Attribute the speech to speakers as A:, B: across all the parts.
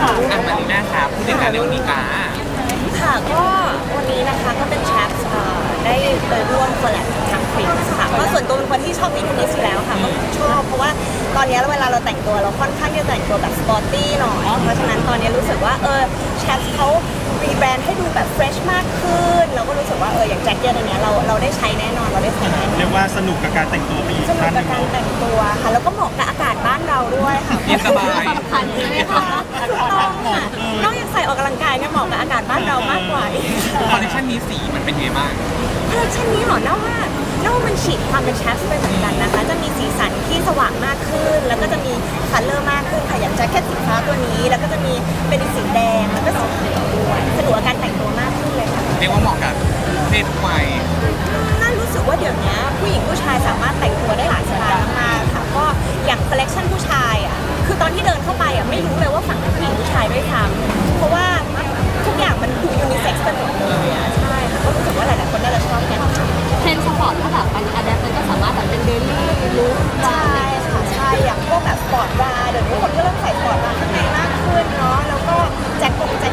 A: ค่ะ
B: อะมารีน่าครับผู้จัดการในวันนี้จ้า
C: ค่ะก็วันนี้นะคะก็เป็นแชทเอ่อได้ไปร่วมคอลแลบกับทาง ฟรีค่ะก็ส่วนตัวเป็นคนที่ชอบตีเทนนิสอยู่แล้วค่ะก็ชอบเพราะว่าตอนนี้เวลาเราแต่งตัวเราค่อนข้างที่จะแต่งตัวแบบสปอร์ตี้หน่อยเพราะฉะนั้นตอนนี้รู้สึกว่าเออแชทเขารีแบรนด์ให้ดูแบบเฟรชมากขึ้นเราก็รู้สึกว่าเอออย่างแจ็คเก็ตอันเนี้ยเราเราได้ใช้แน่นอนเราได้ใช้แน่นอน
A: เรียกว่าสนุกกับการแต่งตัวไปอีก
C: สนุก
A: ขั้นห
C: กั
A: นึ่
C: บ
A: ง
C: การ
A: เนาะ
C: แต่งตัวค่ะ แล้วก็เหมาะกับอากาศบ้านเราด้วยค่ะ
B: เย็นสบาย
C: สำคัญใช่ไหมคะถูกต้องค่ะนอกจากใส่ออกกำลังกายเนี่ยเหมาะกับอากาศบ้านเรามากกว่าอีก
B: คอลเลคชันนี้สีมันเป็นไงบ้าง
C: คอลเลคชันนี้เหรอน่าว่าน่าว่ามันฉีด ความเป็นแชสไปเหมือนกันนะคะ จะมีสีสันที่สว่างมากขึ้น แล้วก็จะมีคัลเลอร์มากขึ้นค่ะอย่างแจ็คเก็ตสีฟ้าตัวนี้ แล้วก็จะมีเป็นสีแดงแล้วก็สีเขียวด้วยสะดวกกับการแต่งตัวมากขึ้นเลยค่ะ
B: เรียกว่าเหมาะกับเพศทุกวัย
C: น่ารู้สึกว่าเดี๋ยวนี้ผู้หญิงผู้ชายสามารถแต่งตัวได้หลายสไตล์มากๆค่ะก็อย่างคอลเลคชันผู้ชายอะคือตอนที่เดินเข้าไปอะไม่รู้เลยว่าฝั่งเป็นผู้หญิงผู้ชายด้วยซ้ำ อร์
D: ตถ้าแบบมันอะแดปมันก็สามารถแบบเป็นเดลี่ลุค
C: ใช่ค่ะใช่อย่างพวกแบบสปอร์ตบราเดี๋ยวนี้คนก็เริ่มใส่สปอร์ตบราข้างในมากขึ้นเนาะแล้วก็แจ็คกงแจ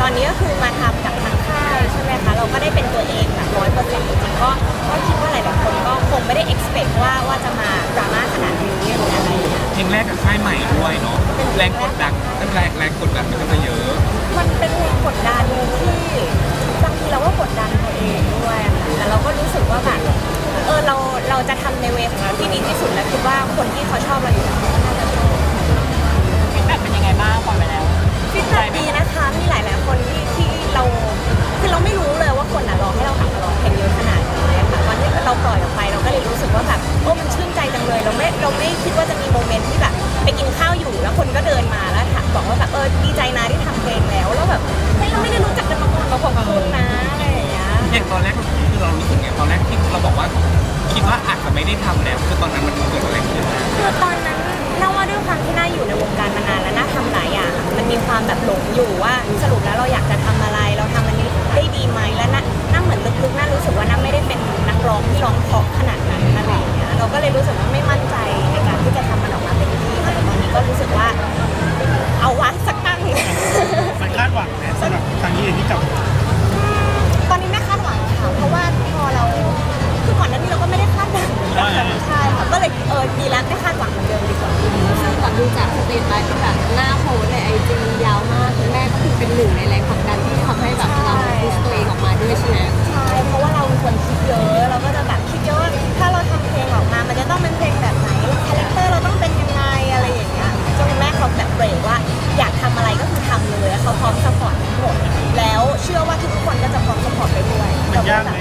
C: ตอ
A: นนี้
C: ก็คือ
B: มา
D: ทำ
C: กับทางค่ายใช่ไหมคะเราก็ได้เป็นตัวเองแบบร้อยเปอร์เซ็นต์จริงๆก็ก็คิดว่าหลายๆคนก็คงไม่ได้ expect ว่าว่าจะมาดราม่าขนาดนี้หรืออะไรอย่างเงี้ย
B: เพลงแรกกับค่ายใหม่ด้วยเนาะแรงกดดันแรงแรงกดดันมันก็จะเยอะ
C: มันเป็นแรงกดดันที่บางทีเราก็กดดันตัวเองด้วยอะค่ะแต่เราก็รู้สึกว่าแบบเออเราเราจะทำในเวของเราที่ดีที่สุดและคิดว่าคนที่เขาชอบเราอยู่ ร้องที่ร้องเพราะขนาดนั้นอะไรอย่างเงี้ยเราก็เลยรู้สึกว่าไม่มั่นใจในการที่จะทำมันออกมาเป็นที่แต่ตอนนี้ก็รู้สึกว่า เอาวะสักตั้ง
A: มันคาดหวังไหมสำหรับครั้งนี้เองที่กลับมา
C: ตอนนี้ไม่คาดหวังค่ะ เพราะว่าพอเราคือก่อนหน้านี้เราก็ไม่ได้คาดหวังใช่ค่ะ ก็เลยเออดีแล้วไม่คาดหวังเหมือนเดิมดีกว่า
D: ซึ่งแบบดูจากสตรีทไลฟ์ที่แบบหน้าโพสในไอจียาวมากคุณแม่ก็คือเป็นหนึ่งในแรงผลักดัน แล้
C: วเชื่อว่าทุกๆคนก็จะพร้อมสปอร์ตไปด้วย
A: มันยากไหม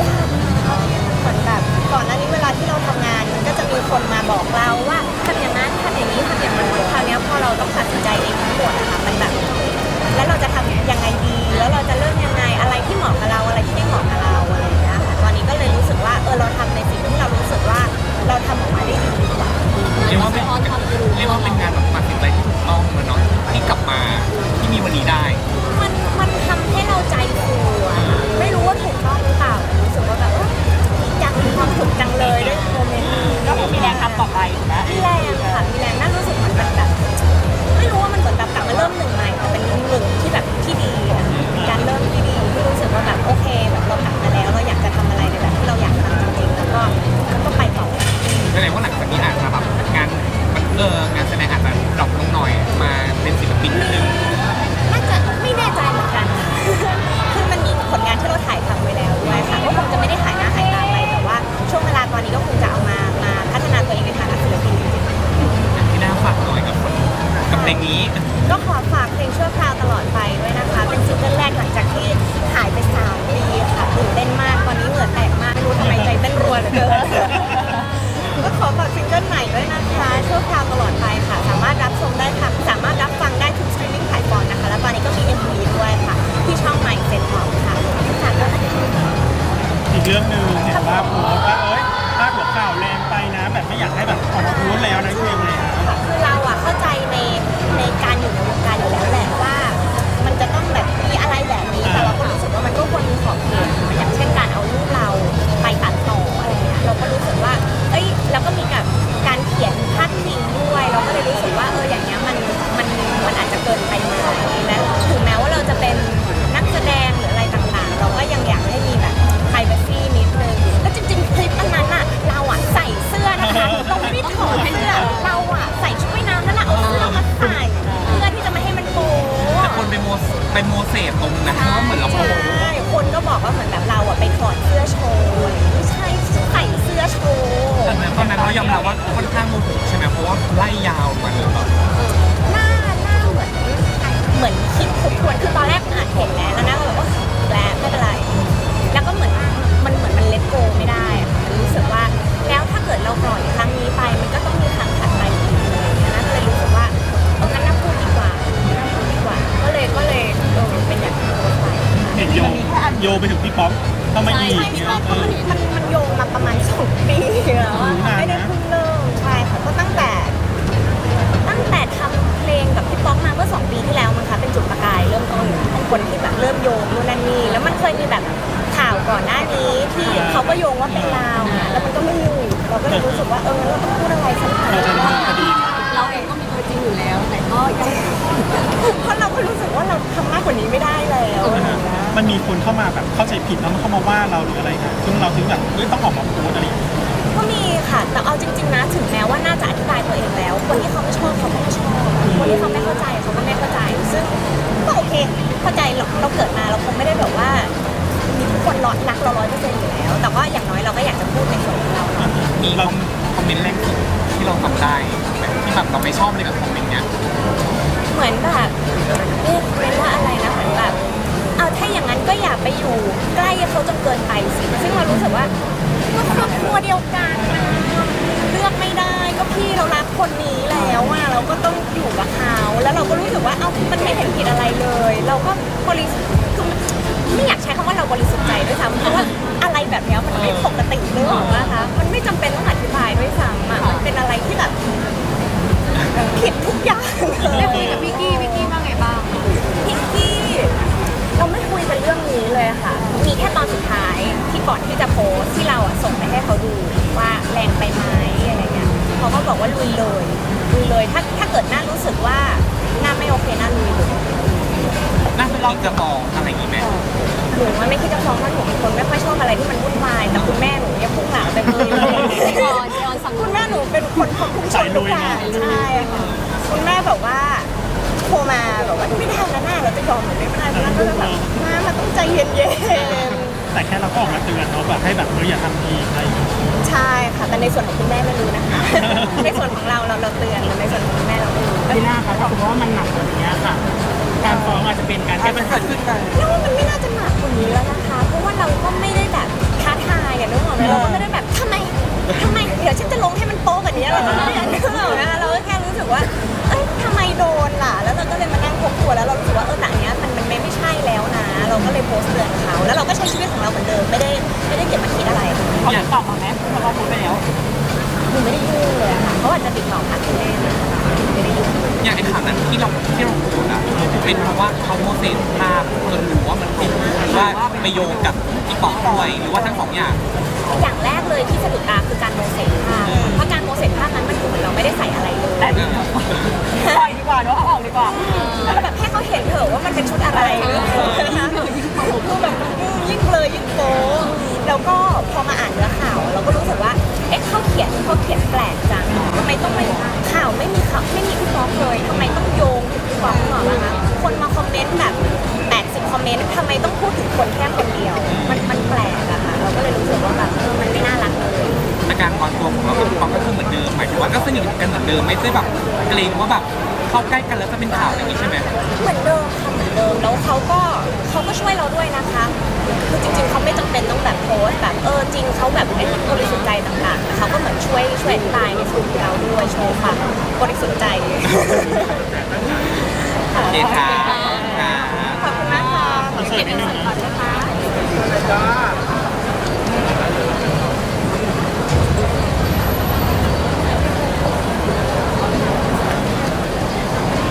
C: ยากนะคะเหมือนแบบก่อนหน้านี้เวลาที่เราทำงานมันก็จะมีคนมาบอกเราว่าทำอย่างนั้นทำอย่างนี้ทำอย่างนั้นคราวเนี้ยพอเราต้องตัดสินใจเองทั้งหมดอะค่ะมันแบบ แล้วเราจะทำยังไงดี แล้วเราจะเริ่มยังไงอะไรที่เหมาะกับเราอะไรที่ไม่เหมาะกับเราอะไรอย่างเงี้ยค่ะตอนนี้ก็เลยรู้สึกว่าเออเราทำในสิ่งที่เรารู้สึกว่าเราทำออกมาได้ดีดีกว่า
B: เรียกว่าเป็นเรียกว่าเป็นการแบบตัดสินใจที่ถูกต้องแล้วเนาะที่กลับมาที่มีวันนี้ได้
C: ขอฝากซิงเกิลใหม่ด้วยนะคะชั่วคราวตลอดไปค่ะ
A: สามารถรับชมได้ค่ะ สามารถ
C: รับ
A: ฟังได้
C: ทุ
A: กสต
C: รีมมิ่งแพลตฟอร์มนะคะ และ
A: ตอนนี้
C: ก็มีเอ็ม MV ด้วยค่ะ ที่ช่องใหม่เซ็นทอมค่ะค่ะก็อันนี้อีกเรื่องหนึ่งเห็นว่าโพสว่าเอ้ยภาพหัวข่าวแรงไปนะ แบบไม่อยากให้แบบออกมาโพสต์แล้วนะคุณเอง ค่อนข้างโมโหใช่ไหมเพราะว่าไล่ยาวมันแบบหน้าหน้า
A: เหมือนเหมือนคิดทบ
D: ทวนคือตอนแรกมัานเห็
C: นแล้วแล้วน้ก็แบบว่าแกล้งไม่เป็นไร แล้วก็เหมือนมันเห
A: มือนมันเลทโกไม่ได้รู้สึกว่าแล้วถ้าเกิดเราปล่อยครั้งนี้ไป มันก็ต้องมีครั้งถัดไปอีกอะไรอย่างเงี้ยนะ
C: ก็เลยรู้สึกว่าเอางั้นน่าพูดดีกว่าน่าพูดดีกว่า ก็เลยก็เลยเออเป็นอย่างที่เราไปเห็นโยนโยไปถึงพี่ป๊อกทำไมอีกเนี่ป๊อกมันมันมันโยมาประมาณสองปีแล้วอะไม่ได้พูด เมื่อสองปีที่แล้วมั้งคะเป็นจุดประกายเริ่มต้นของคนที่แบบเริ่มโยงนู่นนั่นนี่แล้
B: วมันเคยมีแบบข่าวก่อนหน้านี้ที่เขาก็โยงว่าเป็นลาวอะแล้วมันก็ไม่อยู่เราก็เลย
C: รู้สึกว่าเออเราต้องพูดอะไรสักหน่อยเราจะดำเนินคดีไหมเราเองก็มีตัวจริงอยู่แล้ว แต่ก็ยังเพราะเราก็รู้สึกว่าเราทำมากกว่านี้ไม่ได้แล้วอะไรอย่างเงี้ยมันมีคนเข้ามาแบบเข้าใจผิดแล้วมันเข้ามาว่าเราหรืออะไรเงี้ยซึ่งเราถึงแบบเฮ้ยต้องออกมาโพสต์อะไรอย่างเงี้ยก็มีค่ะแต่เอาจริง ๆนะถึงแม้ว่าน่าจะอธิบายตัวเองแล้ว คนที่เขา ติเลยหรอกนะคะมันไม่จำเป็นต้องอธิบายด้วยซ้ำอะมันเป็นอะไรที่แบบผิดทุกอย่างเลย
D: ได้คุยกับพี่กี้พี่กี้ว่าไงบ้าง
C: พิกกี้เราไม่คุยกันเรื่องนี้เลยค่ะ มีแค่ตอนสุดท้ายที่ก่อนที่จะโพสต์ที่เราอะส่งไปให้เขาดูว่าแรงไปไหมอะไรเงี้ยเขาก็บอกว่าลุยเลยลุยเลยถ้าถ้าเกิดน่ารู้สึกว่าน่าไม่โอเคน่าลุยเลย
B: น่าจะลองจะมองอะไรอย่างงี้ไหม
C: หนูว่าไม่คิดจะฟ้องเพราะหนูเป็นคนไม่ค่อยชอบอะไรที่มันวุ่นวายแต่คุณแม่หนูเนี่ยพุ่งหลังไปเลย
D: พี่ออนพี่ออนสั่ง
C: คุณแม่หนูเป็นคนควบคุมชนทุกอย่างใช่ค่ะคุณแม่แบบว่าโทรมาแบบว่าไม่ได้แล้วนะเราจะยอมหรือไม่ได้แล้วก็จะแบบมามันต้องใจเย็นๆ
A: แต่แค่เราก็ออกมาเตือนเนาะแบบให้แบบเอออย่าทำอีกอะไรอย่างเงี้ย
C: ใช่ค่ะ แต่ในส่วนของคุณแม่ไม่รู้นะคะ ในส่วนของเราเราเราเตือนแต่ในส่วนของคุณแม่เราไม่รู้
A: พี่หน้าครับถ้าสมมติว่ามันหนักกว่านี้ค่ะ การฟ้องอาจจะเป็นการแก้ปัญหา
C: แล้วว่ามันไม่น่าจะหนักกว่านี้แล้วนะคะ เพราะว่าเราก็ไม่ได้แบบท้าทายกันนึกออกไหมเราก็ไม่ได้แบบทำไมทำไมเดี๋ยวฉันจะลงให้มันโป๊กว่านี้เราก็ไม่ได้อย่างนึกออกนะคะเราก็แค่รู้สึกว่าเอ้ยทำไมโดนล่ะ แล้วเราก็เลยมานั่งทบทวนแล้วเรารู้สึกว่าเออแต่อันเนี้ยมันมันไม่ไม่ใช่แล้วนะ เราก็เลยโพสต์เตือนเขา แล้วเราก็ใช้ชีวิตของเราเหมือนเดิมไม่ได้ไม่ได้เก็บมาคิดอะไร
A: เขาจะตอบมาไหมเพราะเราพูดไปแล้ว
C: หนูไม่ได้ยุ่งเลยอะค่ะเขาอาจจะติดต่อผ่านคุณแม่นะคะไม่ได้ยุ่ง
B: อย่างในข่าวนั้นที่เราที่เราพูดอะ เป็นเพราะว่าเขาโมเสสภาพจนรู้ว่ามันจริงหรือว่าไปโยงกับอีปอกด้วยหรือว่าทั้งสองอย่าง
C: อย่างแรกเลยที่สะดุดตาคือการโมเสสภาพเพราะการโมเสสภาพนั้นมันดูเหมือนเราไม่ได้ใส่อะไรเลยแต่
A: ปล่อยดีกว่าเนาะเอาออกดีกว่า
C: แล้วแบบให้เขาเห็นเถอะว่ามันเป็นชุดอะไรนะคะคือแบบยิ่งเบลอยิ่งโป๊แล้วก็พอมาอ่านเนื้อข่าว เราก็รู้สึกว่าเอ๊ะเขาเขียนเขาเขียนแปลกจังทำไมต้องไม่ข่าวไม่มีข่าวไม่มีพี่ป๊อกเลยทำไมต้องโยงถึงพี่ป๊อกหรอล่ะคะ คนมาคอมเมนต์แบบ80คอมเมนต์ทำไมต้องพูดถึงคนแค่คนเดียว มันมันแปลกอะค่ะ เราก็เลยรู้สึกว่าแบบเออมันไม่น่ารักเลย
B: แต่การวางตัวของเรากับพี่ป๊อกก็คือเหมือนเดิมหมายถึงว่าก็สนิทกันเหมือนเดิมไม่ได้แบบเกรงว่าแบบเข้าใกล้กันแล้วจะเป็นข่าวอย่างนี้ใช่ไหม
C: เหมือนเดิมค่ะเหมือนเดิมแล้วเขาก็เขาก็ช่วยเราด้วยนะคะ คือจริงๆเขาไม่จำเป็นต้องแบบโพสต์แบบเออจริงเขาแบบเป็นบริสุทธิ์ใจต่างๆแต่เขาก็เหมือนช่วยช่วยอธิบายในส่วนของเราด้วยโชว์ความบริสุทธิ์ใจ
B: โอ เคค่ะค่ะ
C: ขอบคุณมากค่ะ
A: เสิร์ฟนิดนึงนะ
C: ขอบคุณค่ะ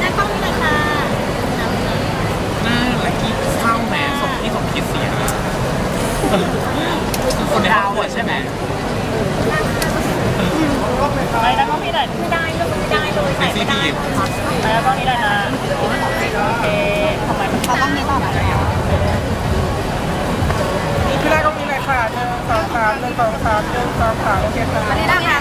C: หน้ากล้องนี่เลยค่ะ
B: หน้าและกี้เศร้าแหมสมที่สมคิดเสียคนในครอบครัวใช่ไหม
A: ไปแล้วก็พี่หน่อย
C: ไม่ได้เลยไม่ได้เลย
B: ในซี
C: ไม่
B: ที
C: ได้
A: ไปแล้วก็นี่ได้นะโอเคทำไมมัน
C: เขาต้องมีต่อไหม
A: พี่ได้ก็มีเลยค่ะหนึ่งสองสามหนึ่งสองสามหนึ่งสองสามโอเคค่ะ
C: อันนี้นะคะ